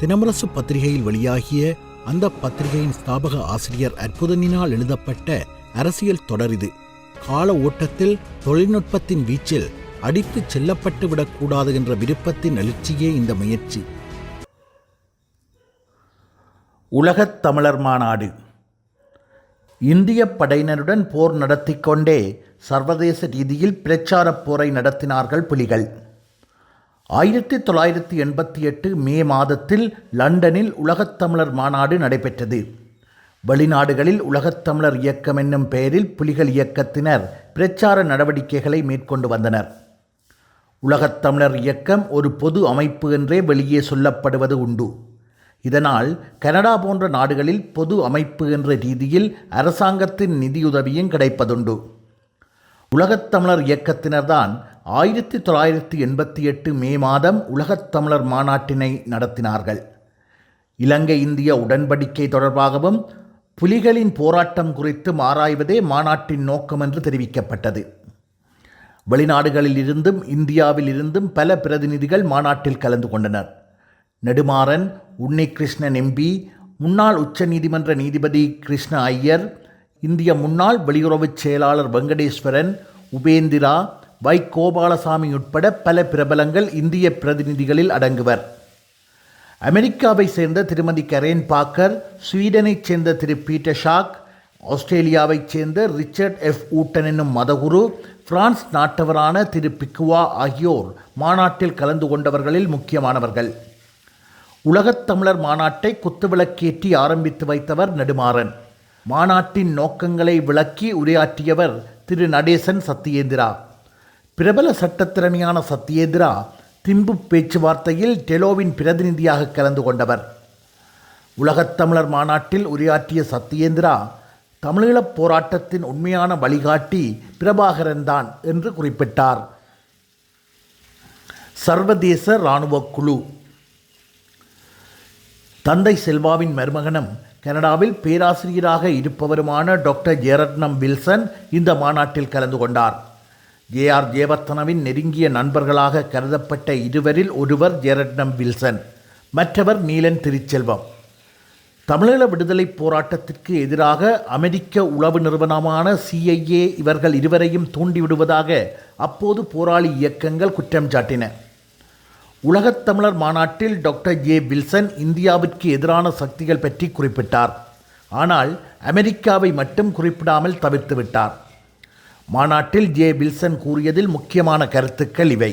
தினமரசு பத்திரிகையில் வெளியாகிய அந்த பத்திரிகையின் ஸ்தாபக ஆசிரியர் அற்புதனினால் எழுதப்பட்ட அரசியல் தொடர் இது. கால ஓட்டத்தில் தொழில்நுட்பத்தின் வீச்சில் அடித்து செல்லப்பட்டு விடக்கூடாது என்ற விருப்பத்தின் எழுச்சியே இந்த முயற்சி. உலகத் தமிழர் மாநாடு. இந்திய படையினருடன் போர் நடத்தி கொண்டே சர்வதேச ரீதியில் பிரச்சாரப் போரை நடத்தினார்கள் புலிகள். ஆயிரத்தி தொள்ளாயிரத்தி எண்பத்தி எட்டு மே மாதத்தில் லண்டனில் உலகத்தமிழர் மாநாடு நடைபெற்றது. வெளிநாடுகளில் உலகத்தமிழர் இயக்கம் என்னும் பெயரில் புலிகள் இயக்கத்தினர் பிரச்சார நடவடிக்கைகளை மேற்கொண்டு வந்தனர். உலகத் தமிழர் இயக்கம் ஒரு பொது அமைப்பு என்றே வெளியே சொல்லப்படுவது உண்டு. இதனால் கனடா போன்ற நாடுகளில் பொது அமைப்பு என்ற ரீதியில் அரசாங்கத்தின் நிதியுதவியும் கிடைப்பதுண்டு. உலகத் தமிழர் இயக்கத்தினர்தான் ஆயிரத்தி தொள்ளாயிரத்தி எண்பத்தி எட்டு மே மாதம் உலகத் தமிழர் மாநாட்டினை நடத்தினார்கள். இலங்கை இந்திய உடன்படிக்கை தொடர்பாகவும் புலிகளின் போராட்டம் குறித்து ஆராய்வதே மாநாட்டின் நோக்கம் என்று தெரிவிக்கப்பட்டது. வெளிநாடுகளில் இருந்தும் இந்தியாவில் இருந்தும் பல பிரதிநிதிகள் மாநாட்டில் கலந்து கொண்டனர். நெடுமாறன் உன்னிகிருஷ்ணன் எம்பி முன்னாள் உச்சநீதிமன்ற நீதிபதி கிருஷ்ண ஐயர் இந்திய முன்னாள் வெளியுறவுச் செயலாளர் வெங்கடேஸ்வரன் உபேந்திரா வை கோபாலசாமி உட்பட பல பிரபலங்கள் இந்திய பிரதிநிதிகளில் அடங்குவர். அமெரிக்காவை சேர்ந்த திருமதி கரேன் பாக்கர் ஸ்வீடனைச் சேர்ந்த திரு பீட்டர் ஷாக் ஆஸ்திரேலியாவைச் சேர்ந்த ரிச்சர்ட் எஃப். ஊட்டன் என்னும் மதகுரு பிரான்ஸ் நாட்டவரான திரு பிக்குவா ஆகியோர் மாநாட்டில் கலந்து கொண்டவர்களில் முக்கியமானவர்கள். உலகத்தமிழர் மாநாட்டை குத்துவிளக்கேற்றி ஆரம்பித்து வைத்தவர் நெடுமாறன். மாநாட்டின் நோக்கங்களை விளக்கி உரையாற்றியவர் திரு நடேசன் சத்யேந்திரா. பிரபல சட்டத்திறமையான சத்யேந்திரா திம்பு பேச்சுவார்த்தையில் டெலோவின் பிரதிநிதியாக கலந்து கொண்டவர். உலகத்தமிழர் மாநாட்டில் உரையாற்றிய சத்யேந்திரா தமிழீழப் போராட்டத்தின் உண்மையான வழிகாட்டி பிரபாகரன் தான் என்று குறிப்பிட்டார். சர்வதேச இராணுவ குழு. தந்தை செல்வாவின் மருமகனும் கனடாவில் பேராசிரியராக இருப்பவருமான டாக்டர் ஜெரட்னம் வில்சன் இந்த மாநாட்டில் கலந்து கொண்டார். ஜே ஆர் ஜேவர்த்தனவின் நெருங்கிய நண்பர்களாக கருதப்பட்ட இருவரில் ஒருவர் ஜெரட்னம் வில்சன் மற்றவர் நீலன் திருச்செல்வம். தமிழீழ விடுதலைப் போராட்டத்திற்கு எதிராக அமெரிக்க உளவு நிறுவனமான சிஐஏ இவர்கள் இருவரையும் தூண்டிவிடுவதாக அப்போது போராளி இயக்கங்கள் குற்றம் சாட்டின. உலகத் தமிழர் மாநாட்டில் டாக்டர் ஜே வில்சன் இந்தியாவிற்கு எதிரான சக்திகள் பற்றி குறிப்பிட்டார். ஆனால் அமெரிக்காவை மட்டும் குறிப்பிடாமல் தவிர்த்து விட்டார். மாநாட்டில் ஜே வில்சன் கூறியதில் முக்கியமான கருத்துக்கள் இவை.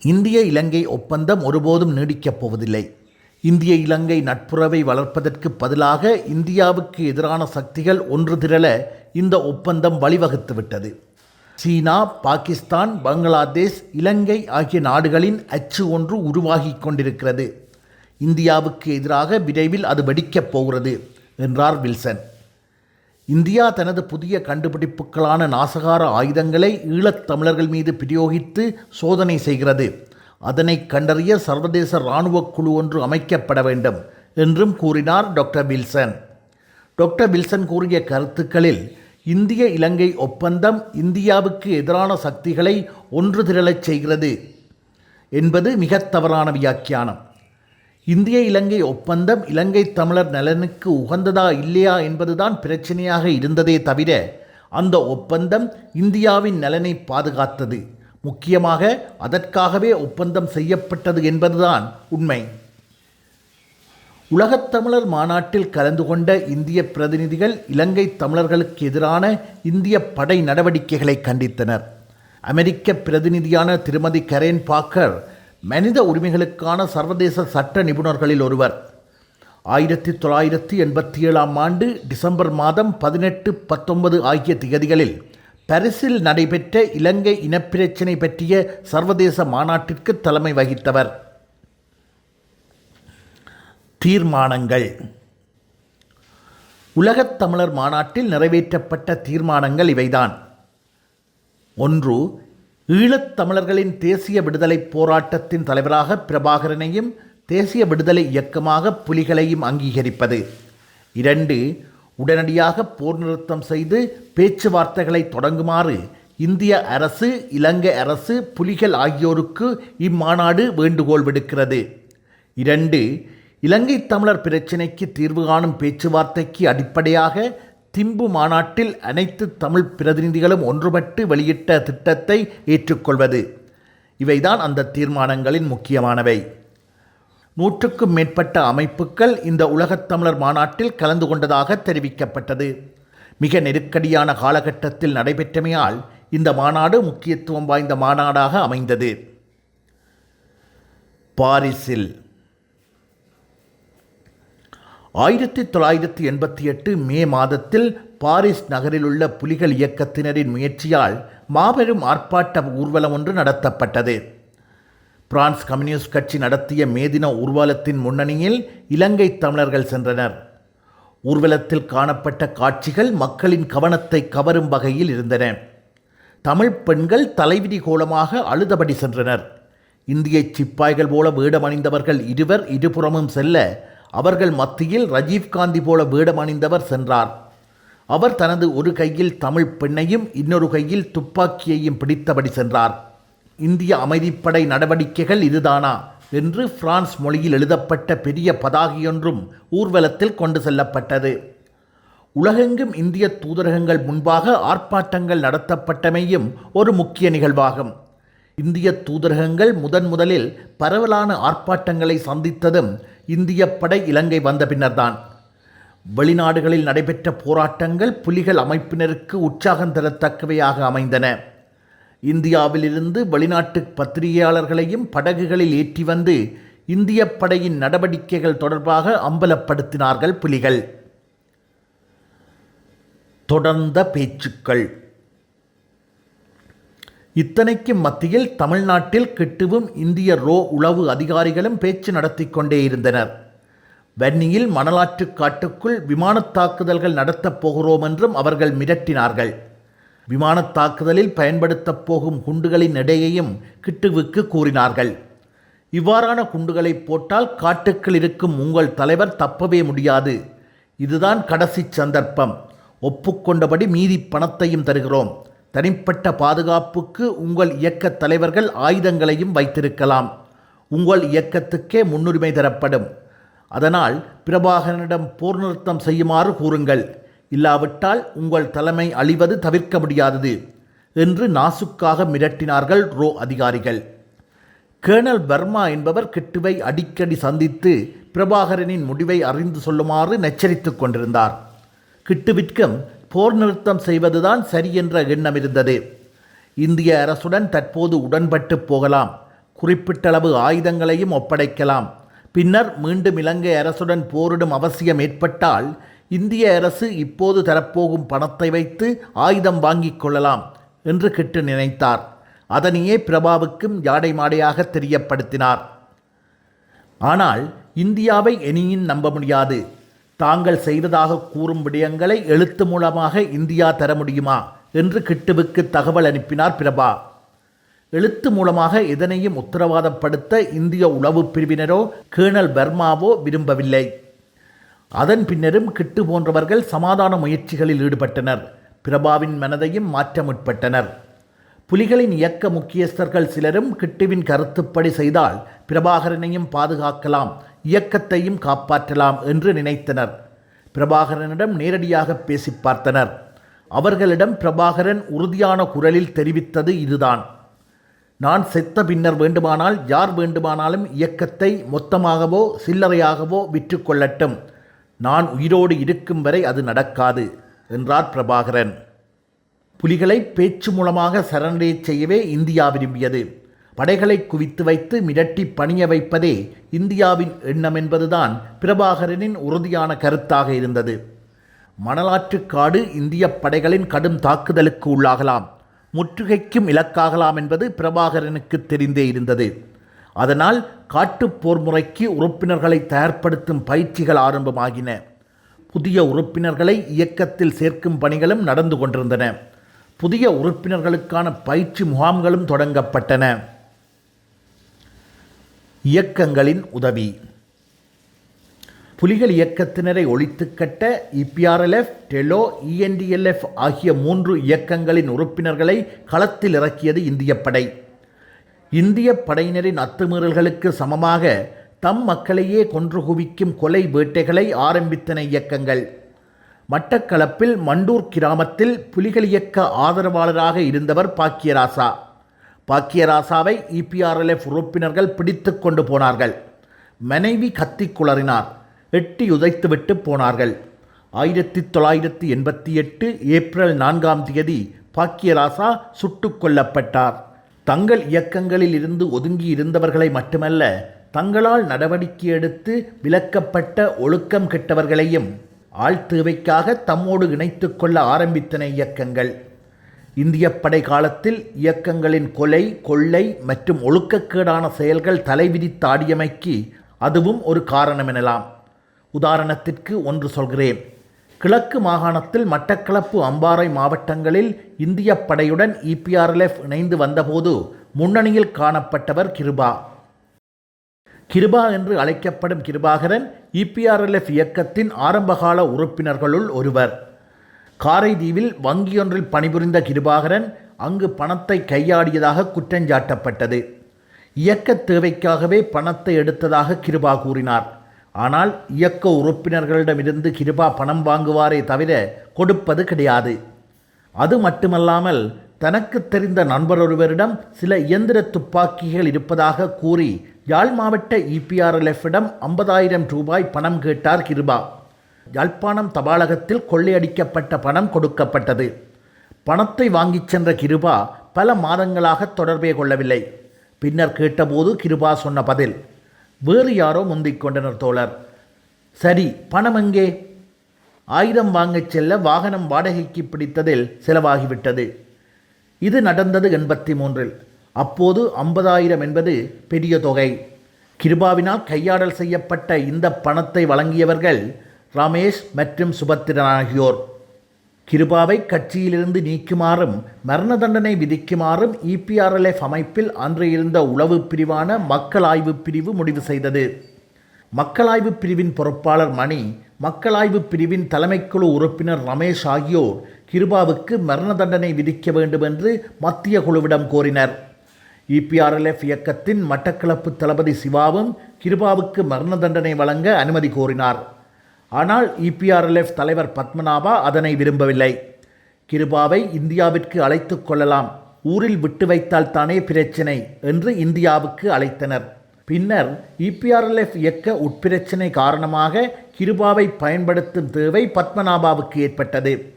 இந்திய இலங்கை ஒப்பந்தம் ஒருபோதும் நீடிக்கப் போவதில்லை. இந்திய இலங்கை நட்புறவை வளர்ப்பதற்கு பதிலாக இந்தியாவுக்கு எதிரான சக்திகள் ஒன்று திரள இந்த ஒப்பந்தம் வழிவகுத்துவிட்டது சீனா பாகிஸ்தான் பங்களாதேஷ் இலங்கை ஆகிய நாடுகளின் அச்சு ஒன்று உருவாகி கொண்டிருக்கிறது. இந்தியாவுக்கு எதிராக விரைவில் அது வெடிக்கப் போகிறது என்றார் வில்சன். இந்தியா தனது புதிய கண்டுபிடிப்புகளான நாசகார ஆயுதங்களை ஈழத்தமிழர்கள் மீது பிரயோகித்து சோதனை செய்கிறது. அதனை கண்டறிய சர்வதேச இராணுவ குழு ஒன்று அமைக்கப்பட வேண்டும் என்றும் கூறினார் டாக்டர் வில்சன். டாக்டர் வில்சன் கூறிய கருத்துக்களில் இந்திய இலங்கை ஒப்பந்தம் இந்தியாவுக்கு எதிரான சக்திகளை ஒன்று திரளச் செய்கிறது என்பது மிக தவறான வியாக்கியானம். இந்திய இலங்கை ஒப்பந்தம் இலங்கை தமிழர் நலனுக்கு உகந்ததா இல்லையா என்பதுதான் பிரச்சனையாக இருந்ததே தவிர அந்த ஒப்பந்தம் இந்தியாவின் நலனை பாதுகாத்தது. முக்கியமாக அதற்காகவே ஒப்பந்தம் செய்யப்பட்டது என்பதுதான் உண்மை. உலகத்தமிழர் மாநாட்டில் கலந்து கொண்ட இந்திய பிரதிநிதிகள் இலங்கை தமிழர்களுக்கு எதிரான இந்திய படை நடவடிக்கைகளை கண்டித்தனர். அமெரிக்க பிரதிநிதியான திருமதி கரேன் பாக்கர் மனித உரிமைகளுக்கான சர்வதேச சட்ட நிபுணர்களில் ஒருவர். ஆயிரத்தி தொள்ளாயிரத்தி எண்பத்தி ஏழாம் ஆண்டு டிசம்பர் மாதம் பதினெட்டு பத்தொன்பது ஆகிய திகதிகளில் பரிசில் நடைபெற்ற இலங்கை இனப்பிரச்சினை பற்றிய சர்வதேச மாநாட்டிற்கு தலைமை வகித்தவர். தீர்மானங்கள். உலகத் தமிழர் மாநாட்டில் நிறைவேற்றப்பட்ட தீர்மானங்கள் இவைதான். ஒன்று ஈழத்தமிழர்களின் தேசிய விடுதலைப் போராட்டத்தின் தலைவராக பிரபாகரனையும் தேசிய விடுதலை இயக்கமாக புலிகளையும் அங்கீகரிப்பது. இரண்டு உடனடியாக போர் நிறுத்தம் செய்து பேச்சுவார்த்தைகளை தொடங்குமாறு இந்திய அரசு இலங்கை அரசு புலிகள் ஆகியோருக்கு இம்மாநாடு வேண்டுகோள் விடுக்கிறது. இரண்டு இலங்கை தமிழர் பிரச்சினைக்கு தீர்வு காணும் பேச்சுவார்த்தைக்கு அடிப்படையாக திம்பு மாநாட்டில் அனைத்து தமிழ் பிரதிநிதிகளும் ஒன்றுபட்டு வெளியிட்ட திட்டத்தை ஏற்றுக்கொள்வது. இவைதான் அந்த தீர்மானங்களின் முக்கியமானவை. நூற்றுக்கும் மேற்பட்ட அமைப்புகள் இந்த உலகத் தமிழர் மாநாட்டில் கலந்து கொண்டதாக தெரிவிக்கப்பட்டது. மிக நெருக்கடியான காலகட்டத்தில் நடைபெற்றமையால் இந்த மாநாடு முக்கியத்துவம் வாய்ந்த மாநாடாக அமைந்தது. பாரிஸில் ஆயிரத்தி தொள்ளாயிரத்தி எண்பத்தி எட்டு மே மாதத்தில் பாரிஸ் நகரில் உள்ள புலிகள் இயக்கத்தினரின் முயற்சியால் மாபெரும் ஆர்ப்பாட்ட ஊர்வலம் ஒன்று நடத்தப்பட்டது. பிரான்ஸ் கம்யூனிஸ்ட் கட்சி நடத்திய மேதின ஊர்வலத்தின் முன்னணியில் இலங்கை தமிழர்கள் சென்றனர். ஊர்வலத்தில் காணப்பட்ட காட்சிகள் மக்களின் கவனத்தை கவரும் வகையில் இருந்தன. தமிழ் பெண்கள் தலைவிதி கோலமாக அழுதபடி சென்றனர். இந்திய சிப்பாய்கள் போல வேடமணிந்தவர்கள் இருவர் இருபுறமும் செல்ல அவர்கள் மத்தியில் ரஜீவ் காந்தி போல வேடமணிந்தவர் சென்றார். அவர் தனது ஒரு கையில் தமிழ் பெண்ணையும் இன்னொரு கையில் துப்பாக்கியையும் பிடித்தபடி சென்றார். இந்திய அமைதிப்படை நடவடிக்கைகள் இதுதானா? என்று பிரான்ஸ் மொழியில் எழுதப்பட்ட பெரிய பதாகையொன்றும் ஊர்வலத்தில் கொண்டு செல்லப்பட்டது. உலகெங்கும் இந்திய தூதரகங்கள் முன்பாக ஆர்ப்பாட்டங்கள் நடத்தப்பட்டமையும் ஒரு முக்கிய நிகழ்வாகும். இந்திய தூதரகங்கள் முதன் முதலில் பரவலான ஆர்ப்பாட்டங்களை சந்தித்ததும் இந்திய படை இலங்கை வந்த பின்னர்தான். வெளிநாடுகளில் நடைபெற்ற போராட்டங்கள் புலிகள் அமைப்பினருக்கு உற்சாகம் தரத்தக்கவையாக அமைந்தன. இந்தியாவிலிருந்து வெளிநாட்டு பத்திரிகையாளர்களையும் படகுகளில் ஏற்றி வந்து இந்திய படையின் நடவடிக்கைகள் தொடர்பாக அம்பலப்படுத்தினார்கள் புலிகள். தொடர்ந்த பேச்சுக்கள். இத்தனைக்கும் மத்தியில் தமிழ்நாட்டில் கிட்டுவும் இந்திய ரோ உளவு அதிகாரிகளும் பேச்சு நடத்தி கொண்டே இருந்தனர். வன்னியில் மணலாற்றுக் காட்டுக்குள் விமானத் தாக்குதல்கள் நடத்தப் போகிறோம் என்றும் அவர்கள் மிரட்டினார்கள். விமானத் தாக்குதலில் பயன்படுத்தப் போகும் குண்டுகளின் எடையையும் கிட்டுவுக்கு கூறினார்கள். இவ்வாறான குண்டுகளை போட்டால் காட்டுக்குள் இருக்கும் உங்கள் தலைவர் தப்பவே முடியாது. இதுதான் கடைசி சந்தர்ப்பம். ஒப்புக்கொண்டபடி மீதி பணத்தையும் தருகிறோம். தனிப்பட்ட பாதுகாப்புக்கு உங்கள் இயக்க தலைவர்கள் ஆயுதங்களையும் வைத்திருக்கலாம். உங்கள் இயக்கத்துக்கே முன்னுரிமை தரப்படும். அதனால் பிரபாகரனிடம் போர் நிறுத்தம் செய்யுமாறு கூறுங்கள். இல்லாவிட்டால் உங்கள் தலைமை அழிவது தவிர்க்க முடியாதது என்று நாசுக்காக மிரட்டினார்கள் ரோ அதிகாரிகள். கேர்னல் வர்மா என்பவர் கிட்டுவை அடிக்கடி சந்தித்து பிரபாகரனின் முடிவை அறிந்து சொல்லுமாறு நெச்சரித்து கொண்டிருந்தார். கிட்டுவிற்கும் போர் நிறுத்தம் செய்வதுதான் சரி என்ற எண்ணம் இருந்தது. இந்திய அரசுடன் தற்போது உடன்பட்டு போகலாம். குறிப்பிட்டளவு ஆயுதங்களையும் ஒப்படைக்கலாம். பின்னர் மீண்டும் இலங்கை அரசுடன் போரிடும் அவசியம் ஏற்பட்டால் இந்திய அரசு இப்போது தரப்போகும் பணத்தை வைத்து ஆயுதம் வாங்கிக் கொள்ளலாம் என்று கிட்டு நினைத்தார். அதனையே பிரபாவுக்கும் யாடை மாடையாக தெரியப்படுத்தினார். ஆனால் இந்தியாவை இனியும் நம்ப முடியாது. தாங்கள் செய்ததாக கூறும் விடயங்களை எழுத்து மூலமாக இந்தியா தர முடியுமா என்று கிட்டுவுக்கு தகவல் அனுப்பினார் பிரபா. எழுத்து மூலமாக எதனையும் உத்தரவாதப்படுத்த இந்திய உளவு பிரிவினரோ கேர்னல் வர்மாவோ விரும்பவில்லை. அதன் பின்னரும் கிட்டு போன்றவர்கள் சமாதான முயற்சிகளில் ஈடுபட்டனர். பிரபாவின் மனதையும் மாற்ற முற்பட்டனர். புலிகளின் இயக்க முக்கியஸ்தர்கள் சிலரும் கிட்டுவின் கருத்துப்படி செய்தால் பிரபாகரனையும் பாதுகாக்கலாம் இயக்கத்தையும் காப்பாற்றலாம் என்று நினைத்தனர். பிரபாகரனிடம் நேரடியாக பேசி பார்த்தனர். அவர்களிடம் பிரபாகரன் உறுதியான குரலில் தெரிவித்தது இதுதான். நான் செத்த பின்னர் வேண்டுமானால் யார் வேண்டுமானாலும் இயக்கத்தை மொத்தமாகவோ சில்லறையாகவோ விற்று கொள்ளட்டும். நான் உயிரோடு இருக்கும் வரை அது நடக்காது என்றார் பிரபாகரன். புலிகளை பேச்சு மூலமாக சரணடையச் செய்யவே இந்தியா விரும்பியது. படைகளை குவித்து வைத்து மிரட்டி பணிய வைப்பதே இந்தியாவின் எண்ணம் என்பதுதான் பிரபாகரனின் உறுதியான கருத்தாக இருந்தது. மணலாற்றுக்காடு இந்திய படைகளின் கடும் தாக்குதலுக்கு உள்ளாகலாம். முற்றுகைக்கும் இலக்காகலாம் என்பது பிரபாகரனுக்கு தெரிந்தே இருந்தது. அதனால் காட்டுப் போர் முறைக்கு உறுப்பினர்களை தயார்படுத்தும் பயிற்சிகள் ஆரம்பமாகின. புதிய உறுப்பினர்களை இயக்கத்தில் சேர்க்கும் பணிகளும் நடந்து கொண்டிருந்தன. புதிய உறுப்பினர்களுக்கான பயிற்சி முகாம்களும் தொடங்கப்பட்டன. இயக்கங்களின் உதவி. புலிகள் இயக்கத்தினரை ஒழித்துக்கட்ட இபிஆர்எல்எஃப் டெலோ இஎன்டிஎல்எஃப் ஆகிய மூன்று இயக்கங்களின் உறுப்பினர்களை களத்தில் இறக்கியது இந்திய படை. இந்திய படையினரின் அத்துமீறல்களுக்கு சமமாக தம் மக்களையே கொன்று குவிக்கும் கொலை வேட்டைகளை ஆரம்பித்தன இயக்கங்கள். மட்டக்களப்பில் மண்டூர் கிராமத்தில் புலிகள் இயக்க ஆதரவாளராக இருந்தவர் பாக்கியராசா. பாக்கியராசாவை இபிஆர்எல்எஃப் உறுப்பினர்கள் பிடித்து கொண்டு போனார்கள். மனைவி கத்தி குளறினார். எட்டி உதைத்துவிட்டு போனார்கள். ஆயிரத்தி தொள்ளாயிரத்தி எண்பத்தி எட்டு ஏப்ரல் நான்காம் தேதி பாக்கியராசா சுட்டு கொல்லப்பட்டார். தங்கள் இயக்கங்களில் இருந்து ஒதுங்கி இருந்தவர்களை மட்டுமல்ல தங்களால் நடவடிக்கை எடுத்து விலக்கப்பட்ட ஒழுக்கம் கெட்டவர்களையும் ஆள் தேவைக்காக தம்மோடு இணைத்து கொள்ள ஆரம்பித்தன இயக்கங்கள். இந்திய படை காலத்தில் இயக்கங்களின் கொலை கொள்ளை மற்றும் ஒழுக்கக்கேடான செயல்கள் தலைவிதித்தாடியமைக்கு அதுவும் ஒரு காரணம் எனலாம் உதாரணத்திற்கு ஒன்று சொல்கிறேன். கிழக்கு மாகாணத்தில் மட்டக்களப்பு அம்பாறை மாவட்டங்களில் இந்திய படையுடன் இபிஆர்எல்எஃப் இணைந்து வந்தபோது முன்னணியில் காணப்பட்டவர் கிருபா. கிருபா என்று அழைக்கப்படும் கிருபாகரன் இபிஆர்எல்எஃப் இயக்கத்தின் ஆரம்பகால உறுப்பினர்களுள் ஒருவர். காரைதீவில் வங்கியொன்றில் பணிபுரிந்த கிருபாகரன் அங்கு பணத்தை கையாடியதாக குற்றஞ்சாட்டப்பட்டது. இயக்க தேவைக்காகவே பணத்தை எடுத்ததாக கிருபா கூறினார். ஆனால் இயக்க உறுப்பினர்களிடமிருந்து கிருபா பணம் வாங்குவாரே தவிர கொடுப்பது கிடையாது. அது மட்டுமல்லாமல் தனக்கு தெரிந்த நண்பர் ஒருவரிடம் சில இயந்திர துப்பாக்கிகள் இருப்பதாக கூறி யாழ் மாவட்ட இபிஆர்எல்எஃப்பிடம் ஐம்பதாயிரம் ரூபாய் பணம் கேட்டார் கிருபா. யாழ்ப்பாணம் தபாலகத்தில் கொள்ளையடிக்கப்பட்ட பணம் கொடுக்கப்பட்டது. பணத்தை வாங்கிச் சென்ற கிருபா பல மாதங்களாக தொடர்பே கொள்ளவில்லை. பின்னர் கேட்டபோது கிருபா சொன்ன பதில் வேறு யாரோ முந்திக் கொண்டனர் தோழர். சரி பணம் எங்கே? ஆயிரம் வாங்கச் செல்ல வாகனம் வாடகைக்கு பிடித்ததில் செலவாகிவிட்டது. இது நடந்தது எண்பத்தி மூன்றில். அப்போது ஐம்பதாயிரம் என்பது பெரிய தொகை. கிருபாவினால் கையாடல் செய்யப்பட்ட இந்த பணத்தை வழங்கியவர்கள் ரமேஷ் மற்றும் சுபத்திரன் ஆகியோர். கிருபாவை கட்சியிலிருந்து நீக்குமாறும் மரண தண்டனை விதிக்குமாறும் இபிஆர்எல்எஃப் அமைப்பில் அன்று இருந்த உளவு பிரிவான மக்கள் ஆய்வு பிரிவு முடிவு செய்தது. மக்களாய்வு பிரிவின் பொறுப்பாளர் மணி மக்களாய்வு பிரிவின் தலைமைக்குழு உறுப்பினர் ரமேஷ் ஆகியோர் கிருபாவுக்கு மரண தண்டனை விதிக்க வேண்டும் என்று மத்திய குழுவிடம் கோரினர். இபிஆர்எல்எஃப் இயக்கத்தின் மட்டக்களப்பு தளபதி சிவாவும் கிருபாவுக்கு மரண தண்டனை வழங்க அனுமதி கோரினார். ஆனால் இபிஆர்எல்எஃப் தலைவர் பத்மநாபா அதனை விரும்பவில்லை. கிருபாவை இந்தியாவிற்கு அழைத்துக் கொள்ளலாம். ஊரில் விட்டு வைத்தால் தானே பிரச்சினை என்று இந்தியாவுக்கு அழைத்தனர். பின்னர் இபிஆர்எல்எஃப் இயக்க உட்பிரச்சினை காரணமாக கிருபாவை பயன்படுத்தும் தேவை பத்மநாபாவுக்கு ஏற்பட்டது.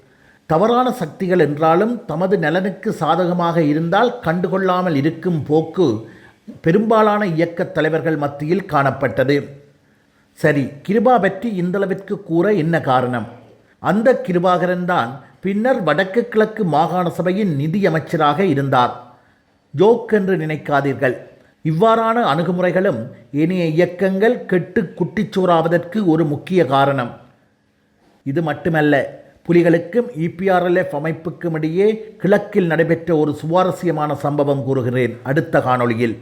தவறான சக்திகள் என்றாலும் தமது நலனுக்கு சாதகமாக இருந்தால் கண்டுகொள்ளாமல் இருக்கும் போக்கு பெரும்பாலான இயக்கத் தலைவர்கள் மத்தியில் காணப்பட்டது. சரி கிருபா பற்றி இந்தளவிற்கு கூற என்ன காரணம்? அந்த கிருபாகரன் தான் பின்னர் வடக்கு கிழக்கு மாகாண சபையின் நிதியமைச்சராக இருந்தார். ஜோக் என்று நினைக்காதீர்கள். இவ்வாறான அணுகுமுறைகளும் இனிய இயக்கங்கள் கெட்டு குட்டிச்சோறாவதற்கு ஒரு முக்கிய காரணம். இது மட்டுமல்ல புலிகளுக்கும் இபிஆர்எல்எஃப் அமைப்புக்கும் இடையே கிழக்கில் நடைபெற்ற ஒரு சுவாரஸ்யமான சம்பவம் கூறுகிறேன். அடுத்த காணொளியில்.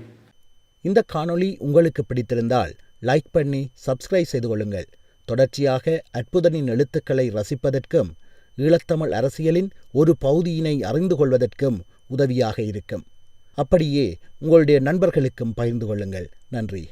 இந்த காணொளி உங்களுக்கு பிடித்திருந்தால் லைக் பண்ணி சப்ஸ்கிரைப் செய்து கொள்ளுங்கள். தொடர்ச்சியாக அற்புதனின் எழுத்துக்களை ரசிப்பதற்கும் ஈழத்தமிழ் அரசியலின் ஒரு பகுதியினை அறிந்து கொள்வதற்கும் உதவியாக இருக்கும். அப்படியே உங்களுடைய நண்பர்களுக்கும் பகிர்ந்து கொள்ளுங்கள். நன்றி.